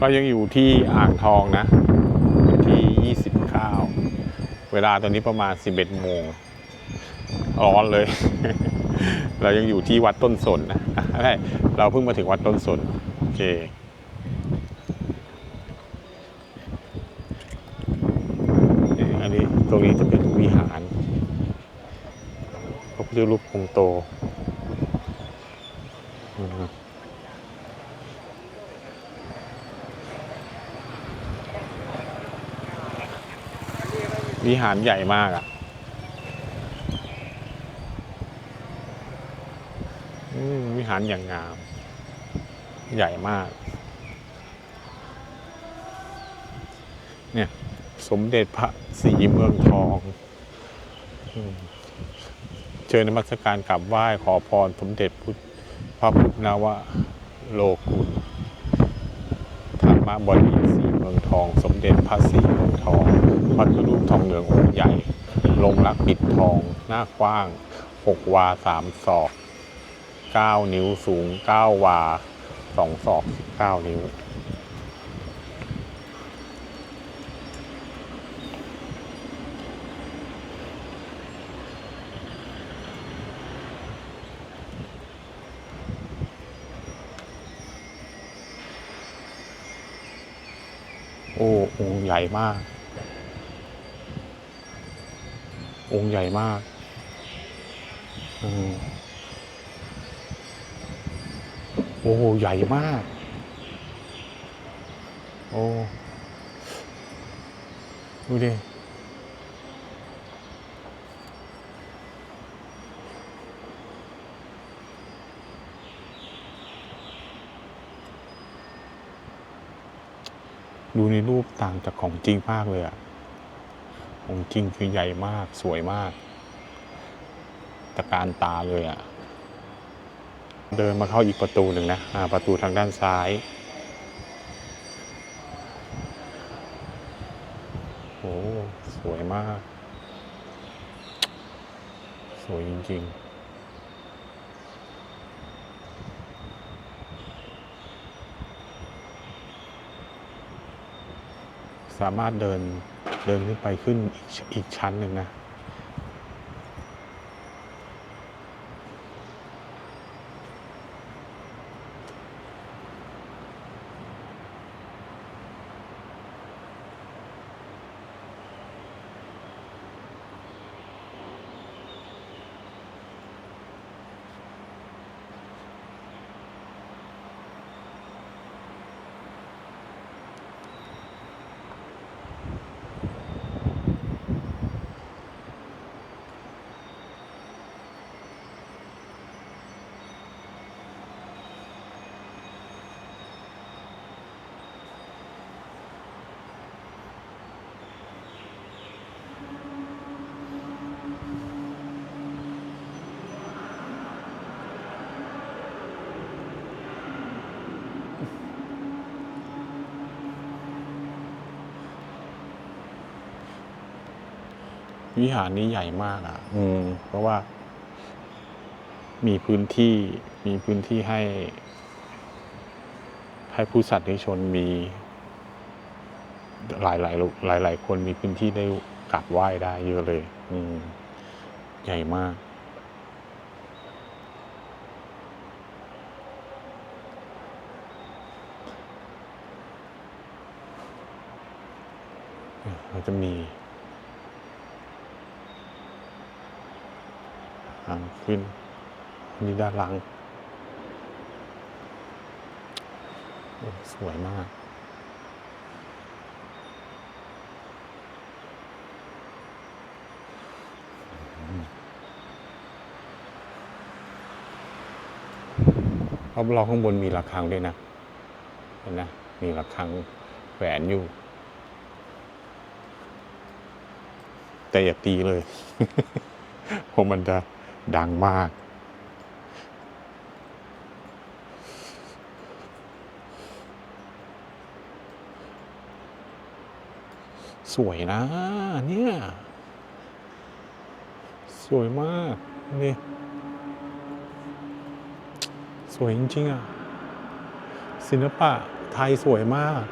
ก็ยังอยู่ที่อ่างทองนะที่ 29 เวลาตอนนี้ประมาณ 11 โมง ร้อนเลย เรายังอยู่ที่วัดต้นสนนะเราเพิ่งมาถึงวัดต้นสน โอเคอันนี้ตรงนี้จะเป็นวิหารพระพุทธรูปองค์โต วิหารใหญ่มากอะวิหารอย่างงาม ใหญ่มาก เนี่ย สมเด็จพระศรีเมืองทองอเชิญนมัสการกราบไหว้ขอพรสมเด็จพุทธพระพุทธนาวะโลกุลธรรมบดีศรีเมืองทอง สมเด็จพระศรีเมืองทอง พระพุทธรูปทองเหลืององค์ใหญ่ ลงรักปิดทอง หน้ากว้างหกวาสามศอกเก้านิ้วสูงเก้าวาสองศอกสิบเก้านิ้วโอ้องค์ใหญ่มาก องค์ใหญ่มากโอ้โหใหญ่มาก โอ้ดูดิดูในรูปต่างจากของจริงมากเลยอะ องจริงคือใหญ่มากสวยมากตะการตาเลยอะเดินมาเข้าอีกประตูหนึ่งนะประตูทางด้านซ้ายโอ้สวยมาก สวยจริง ๆ สามารถเดินเดินขึ้นไปขึ้นอีกชั้นหนึ่งนะ วิหารนี้ใหญ่มากอะ อืม เพราะว่า มีพื้นที่มีพื้นที่ให้ ให้ผู้สัตว์ในชนมี หลายหลายหลายหลายๆคนมีพื้นที่ได้กราบไหว้ได้เยอะเลย อืม ใหญ่มากมันจะมี ทางขึ้นนี่ด้านหลัง สวยมากรอบเราข้างบนมีระฆังด้วยนะ เห็นนะ มีระฆังแขวนอยู่ แต่อย่าตีเลยเพราะมันจะ ดังมาก สวยนะเนี่ย สวยมากนี่สวยจริง ๆ อะ ศิลปะไทยสวยมาก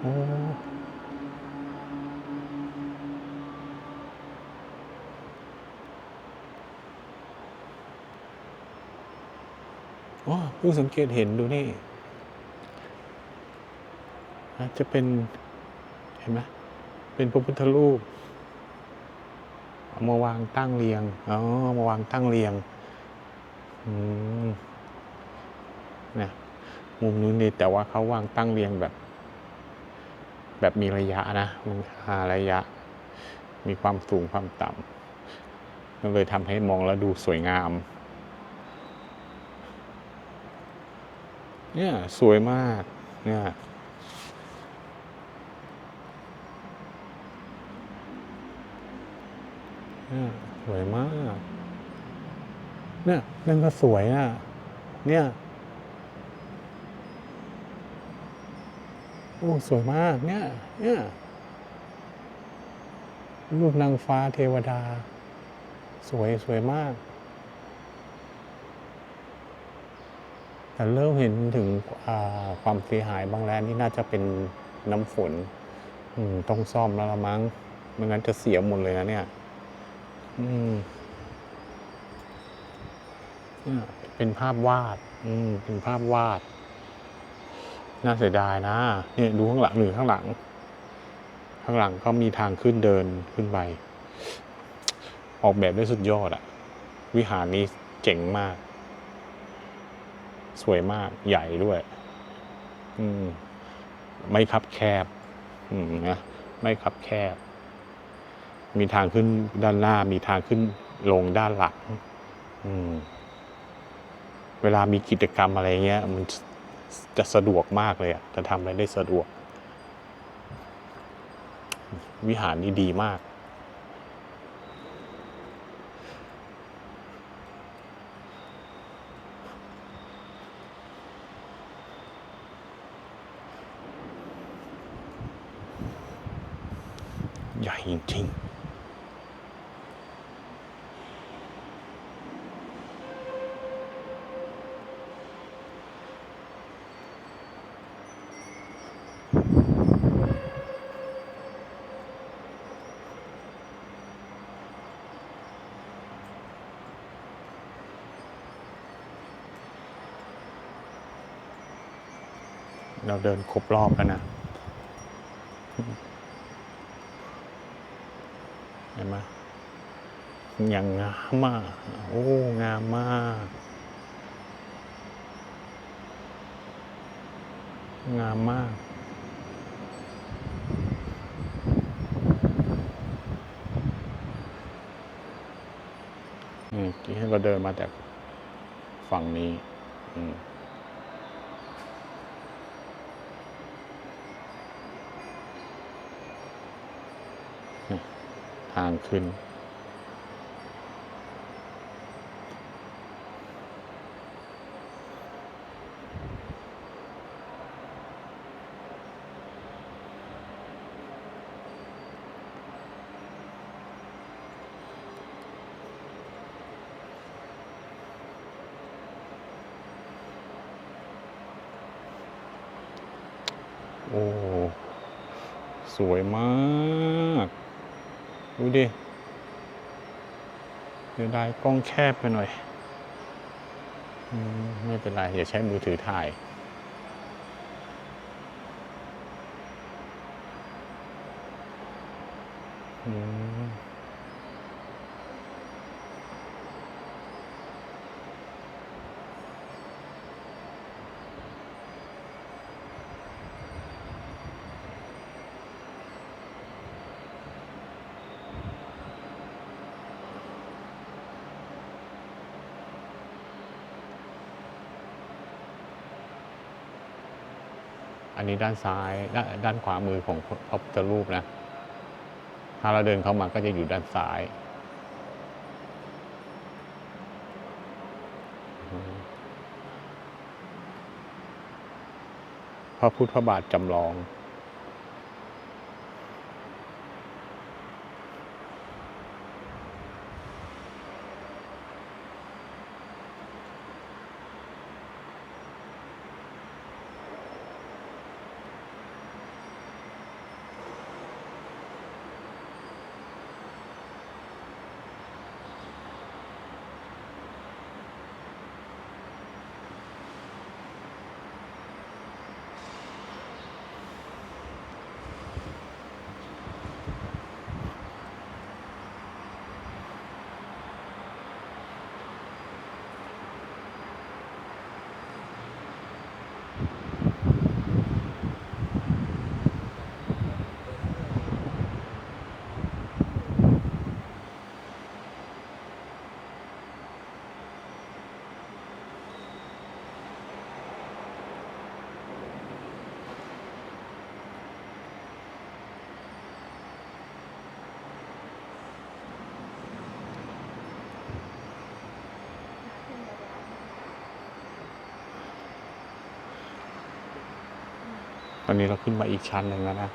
โอ้ เพิ่งสังเกตเห็นดูนี่จะเป็น เห็นไหมเป็นพระพุทธรูปเอามาวางตั้งเรียงอ๋อามาวางตั้งเรียงอืมนี่มุมนู้นนี่แต่ว่าเขาวางตั้งเรียงแบบ แบบมีระยะนะมันหาระยะ มีความสูงความต่ำมันเลยทำให้มองแล้วดูสวยงาม เนี่ยสวยมากเนี่ยสวยมาก เนี่ยนั่นก็สวยอะ เนี่ย โอ้ สวยมาก เนี่ย เนี่ย รูปนางฟ้าเทวดา สวยสวยมาก แต่ เริ่มเห็นถึงความเสียหายบางแล้วนี่น่าจะเป็นน้ำฝนต้องซ่อมแล้วละมั้งไม่งั้นจะเสียหมดเลยนะเนี่ยเนี่ยเป็นภาพวาด อืม เป็นภาพวาด น่าเสียดายนะ เนี่ยดูข้างหลังหนึ่งข้างหลัง ข้างหลังก็มีทางขึ้นเดินขึ้นไป ออกแบบได้สุดยอดอะวิหารนี้เจ๋งมาก สวยมากใหญ่ด้วย อืมไม่คับแคบ อืมนะไม่คับแคบ มีทางขึ้นด้านหน้า มีทางขึ้นลงด้านหลังอืม เวลามีกิจกรรมอะไรเงี้ย มันจะสะดวกมากเลยอะจะทำอะไรได้สะดวก วิหารนี้ดีมาก จริงๆเราเดินครบรอบแล้วนะ ห็นไหมอย่างงามมากโอ้งามมาก งามมากอืมที่ให้เราเดินมาจากฝั่งนี้ อืม ทาง ขึ้น โอ้ สวยมาก ดูดิเดี๋ยวได้กล้องแคบไปหน่อยอมไม่เป็นไร อย่าใช้มือถือถ่าย อันนี้ด้านซ้ายด้านด้านขวามือของพระพุทธรูปนะ ถ้าเราเดินเข้ามาก็จะอยู่ด้านซ้าย พระพุทธบาทจำลอง อนนี้เราขึ้นมาอีกชั้นหนึ่งแล้วนะ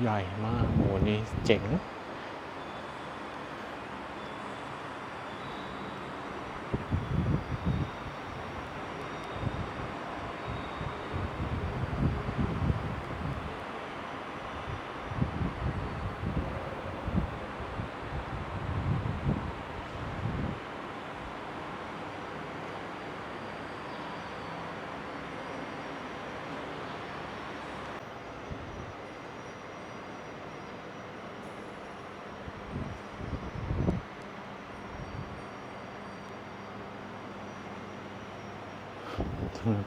ใหญ่มากโหนี่เจ๋ง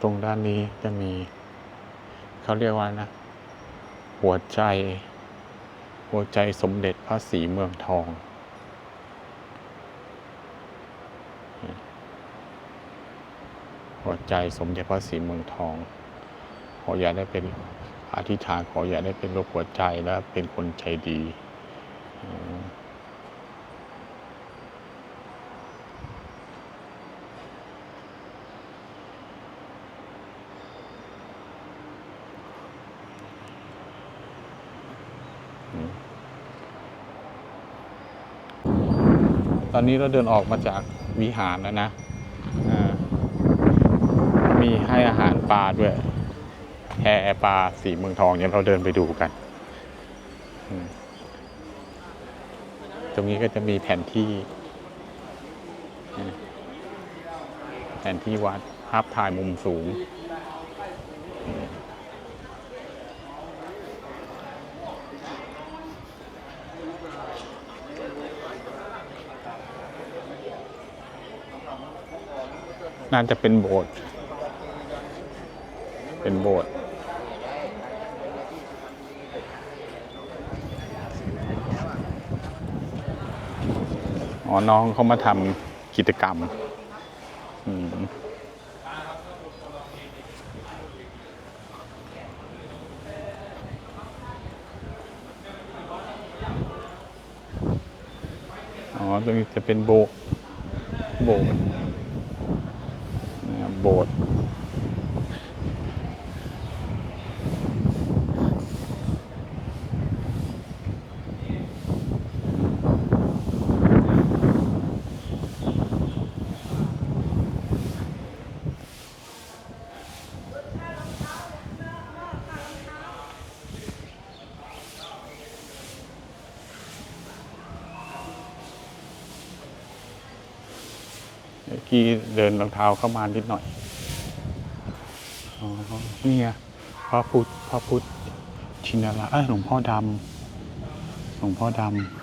ตรงด้านนี้จะมี เขาเรียกว่านะ หัวใจ หัวใจสมเด็จพระศรีเมืองทอง หัวใจสมเด็จพระศรีเมืองทอง ขออย่าได้เป็นอธิษฐานขออย่าได้เป็นโรคหัวใจและเป็นคนใจดี อืมตอนนี้เราเดินออกมาจากวิหารแล้วนะมีให้อาหารปลาด้วยแพปลาสีเมืองทองเดี๋ยเราเดินไปดูกัน ตรงนี้ก็จะมีแผนที่ แผนที่วัดภาพถ่ายมุมสูง น่าจะเป็นโบสถ์เป็นโบสถ์อ๋อ น้องเขามาทำกิจกรรม อืมอ๋อตรงนี้จะเป็นโบสถ์โบสถ์เมื่อ กี้เดินรองเท้าเข้ามานิดหน่อยอ๋อนี่ไงพระพุทธพระพุทธชินราชหลวงพ่อดำหลวงพ่อดำ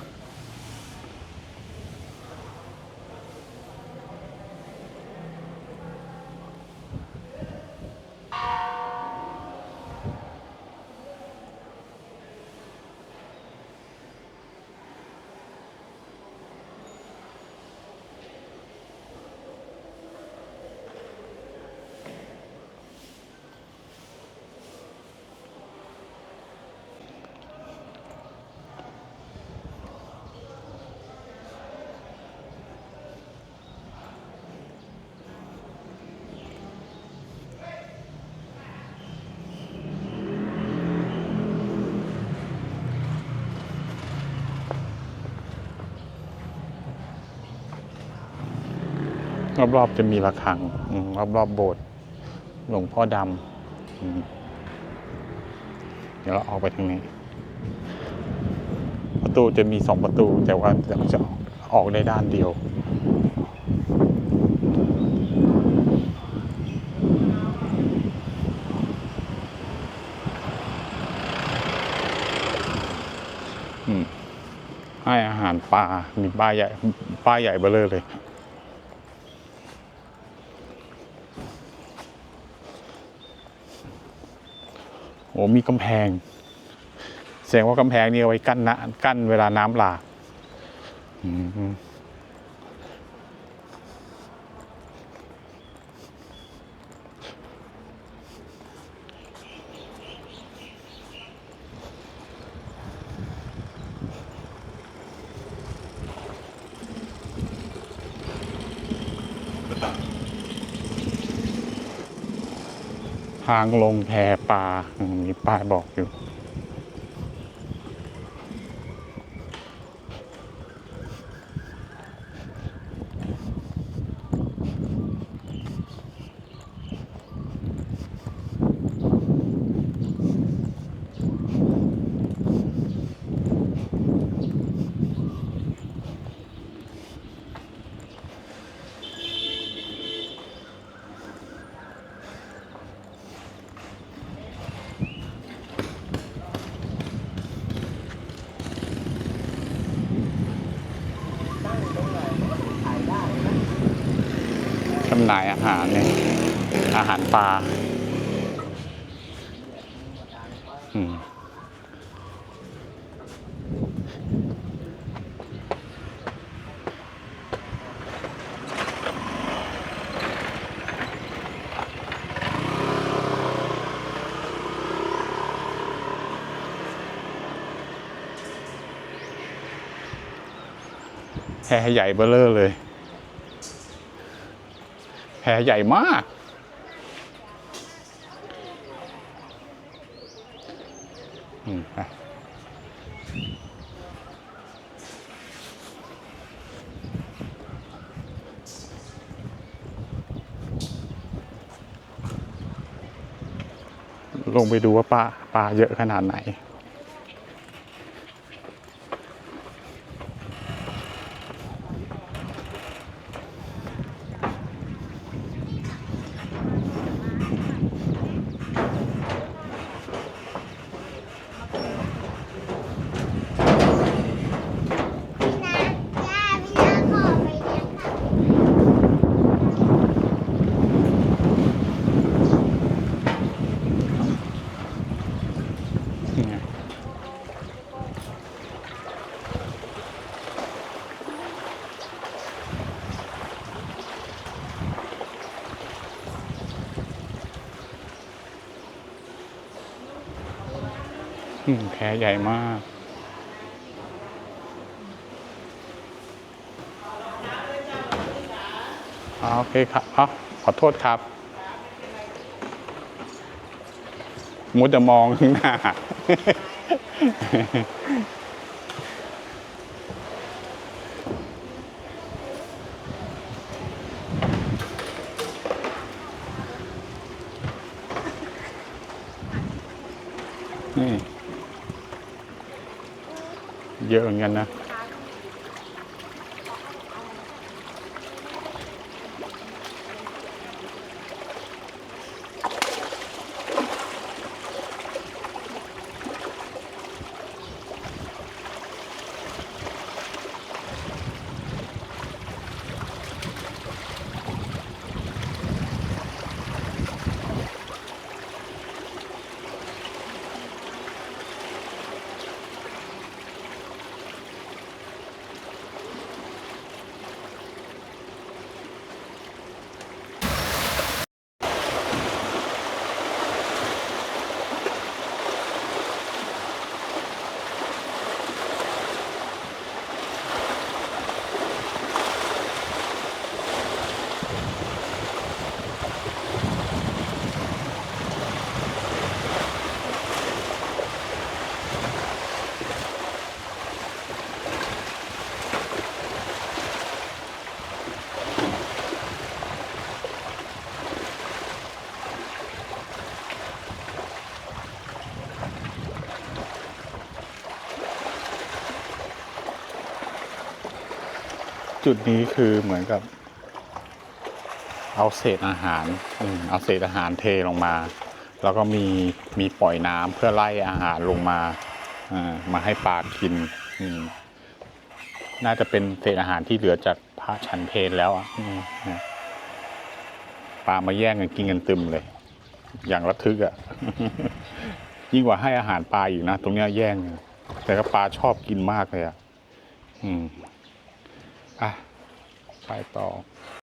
รอบๆจะมีระฆังรอบๆโบสถ์หลวงพ่อดำเดี๋ยวเราออกไปทางนี้ ประตูจะมีสองประตู แต่ว่าเราจะออกได้ด้านเดียวให้อาหารปลา มีปลาใหญ่ปลาใหญ่เบ้อเลอเลย โอ้มีกำแพง แสดงว่ากำแพงนี่เอาไว้กั้นนะกั้นเวลาน้ำหลากอืมางลงแพปลามมีป้ายบอกอยู่ จำ หายอาหารเนี่ยอาหารปลาอืมแพใหญ่เบ้อเลอเลย แผลใหญ่มาก อืมไปลงไปดูว่าปลาปลาเยอะขนาดไหน พี่น้ำย่าพี่น้ำขอไปเลี้ยงค่ะ นี่ไงอืม แผลใหญ่มาก โอเคครับอ๋อขอโทษครับ มุดจะมองข้างหน้า นี่ เยอะเหมือนกันนะ จุดนี้คือเหมือนกับ เอาเศษอาหารอืมเอาเศษอาหารเทลงมา แล้วก็มีมีปล่อยน้ำเพื่อไล่อาหารลงมาอ่ามาให้ปลากินอืมน่าจะเป็นเศษอาหารที่เหลือจากพระฉันเพลแล้วอะอืมนะปลามาแย่งกันกินกันตึมเลย อย่างระทึกอะ ยิ่งกว่าให้อาหารปลาอีกนะ ตรงเนี้ยแย่ง แต่ก็ปลาชอบกินมากเลยอะ อืม อะไปต่อ